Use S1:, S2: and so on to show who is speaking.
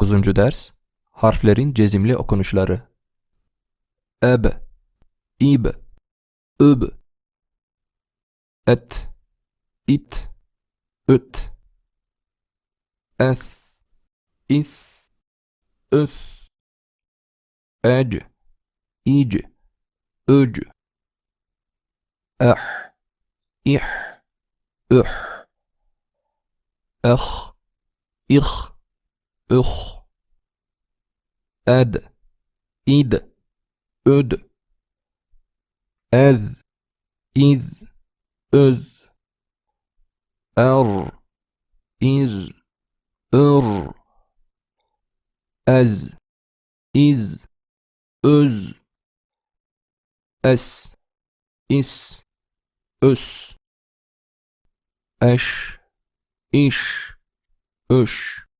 S1: 9. ders Harflerin cezimli okunuşları Eb İb Üb Et İt Üt Eth İth Üth Ec İc Üc Eh İh Üh Eh İh Üh Ed. İd. Üd Ez. İz. Öz. Er. İz. Ür Ez. İz. Öz. Es. İs. Ös Eş. İş. Öş